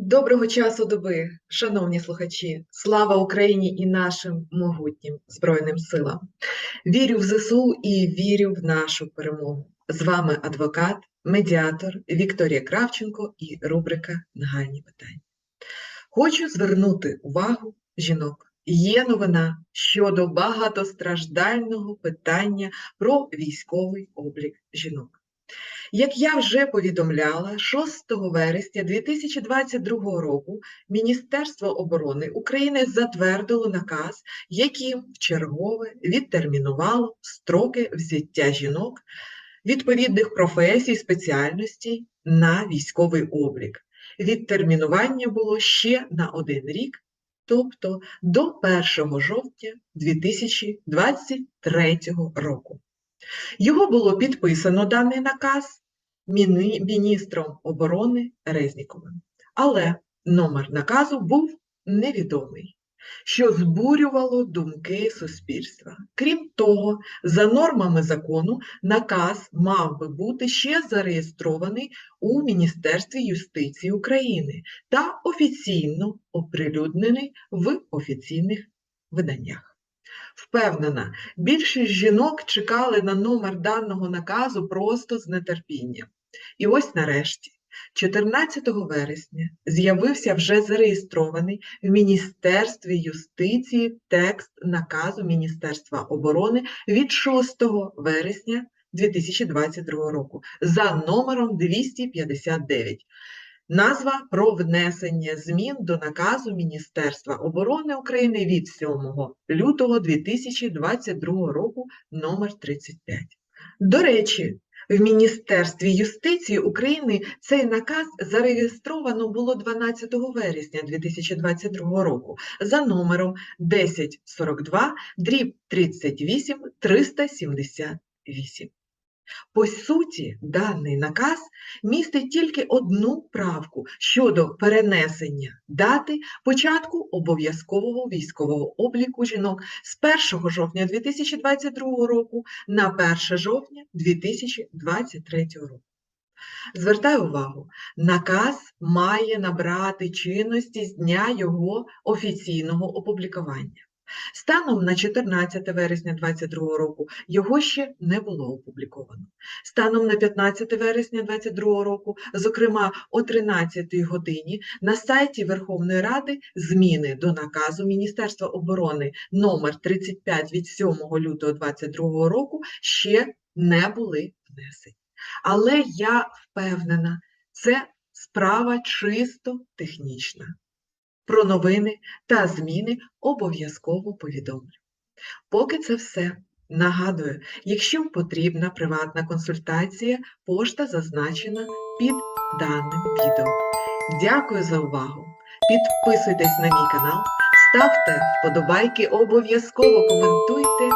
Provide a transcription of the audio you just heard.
Доброго часу доби, шановні слухачі! Слава Україні і нашим могутнім Збройним силам! Вірю в ЗСУ і вірю в нашу перемогу. З вами адвокат, медіатор Вікторія Кравченко і рубрика Нагальні питання. Хочу звернути увагу жінок. Є новина щодо багатостраждального питання про військовий облік жінок. Як я вже повідомляла, 6 вересня 2022 року Міністерство оборони України затвердило наказ, яким вчергове відтермінувало строки взяття жінок відповідних професій, спеціальностей на військовий облік. Відтермінування було ще на один рік, тобто до 1 жовтня 2023 року. Його було підписано даний наказ міністром оборони Резніковим. Але номер наказу був невідомий, що збурювало думки суспільства. Крім того, за нормами закону, наказ мав би бути ще зареєстрований у Міністерстві юстиції України та офіційно оприлюднений в офіційних виданнях. Впевнена, більшість жінок чекали на номер даного наказу просто з нетерпінням. І ось нарешті, 14 вересня, з'явився вже зареєстрований в Міністерстві юстиції текст наказу Міністерства оборони від 6 вересня 2022 року за номером 259. Назва про внесення змін до наказу Міністерства оборони України від 7 лютого 2022 року номер 35. До речі, в Міністерстві юстиції України цей наказ зареєстровано було 12 вересня 2022 року за номером 1042 дріб 38 378. По суті, даний наказ містить тільки одну правку щодо перенесення дати початку обов'язкового військового обліку жінок з 1 жовтня 2022 року на 1 жовтня 2023 року. Звертаю увагу, наказ має набрати чинності з дня його офіційного опублікування. Станом на 14 вересня 2022 року його ще не було опубліковано. Станом на 15 вересня 2022 року, зокрема о 13 годині, на сайті Верховної Ради зміни до наказу Міністерства оборони номер 35 від 7 лютого 2022 року ще не були внесені. Але я впевнена, це справа чисто технічна. Про новини та зміни обов'язково повідомлю. Поки це все. Нагадую, якщо потрібна приватна консультація, пошта зазначена під даним відео. Дякую за увагу! Підписуйтесь на мій канал, ставте вподобайки, обов'язково коментуйте